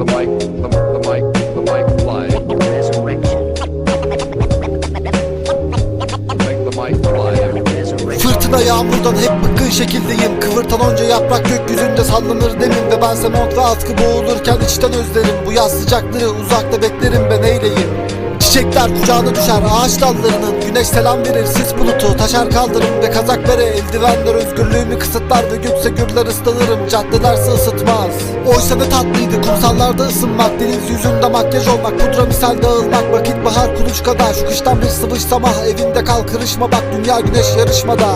the mic, the, the mic, the mic live. Fırtına yağmurdan hep bıkkın şekildeyim. Kıvırtan onca yaprak gökyüzünde sallanır demin Ve bense mont ve atkı boğulurken içten özlerim. Bu yaz sıcakları uzakta beklerim ben eyleyim. Çiçekler kucağına düşer ağaç dallarının Güneş selam verir sis bulutu taşar kaldırım Ve kazak bere eldivenler özgürlüğümü kısıtlar Ve gökse gürler ıslanırım. Caddelerse ısıtmaz. Oysa ne tatlıydı kumsallarda ısınmak. Deniz yüzünde makyaj olmak pudra misal dağılmak. Vakit bahar kuluçkada şu kıştan bir sıvış samah Evinde kal kırışma bak dünya güneş yarışmada.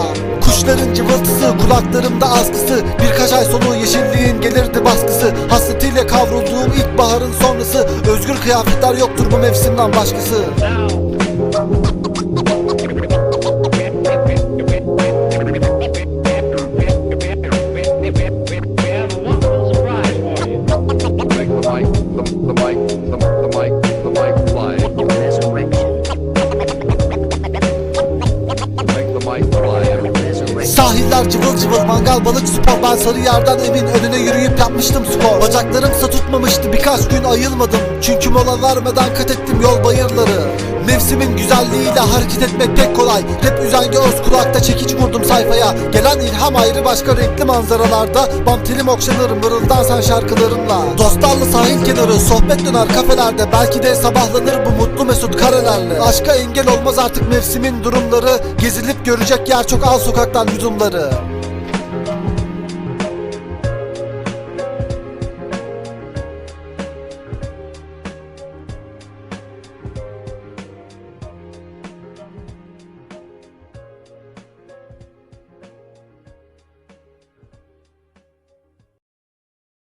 Kuşların cıvıltısı kulaklarımda askısı. Birkaç ay sonu baskısı Hasretiyle kavrulduğum ilkbaharın sonrası. Özgür kıyafetler yoktur bu mevsimden başkası. The mic, Sahiller cıvıl cıvıl mangal balık spor. Ben sarı yerden evin önüne yürüyüp yapmıştım spor. Bacaklarımsa tutmamıştı birkaç gün ayılmadım. Çünkü mola vermeden kat ettim yol bayırları Mevsimin güzelliğiyle hareket etmek pek kolay. Rap üzenge öz kulakta çekiç vurdum sayfaya. Gelen ilham ayrı başka renkli manzaralarda. Bam telim okşanır mırıldan sen şarkılarınla Dostlarla sahil kenarı sohbet döner kafelerde. Belki de sabahlanır bu mutlu mesut karelerle. Aşka engel olmaz artık mevsimin durumları. Gezilip görecek yer çok al sokaktan yudumları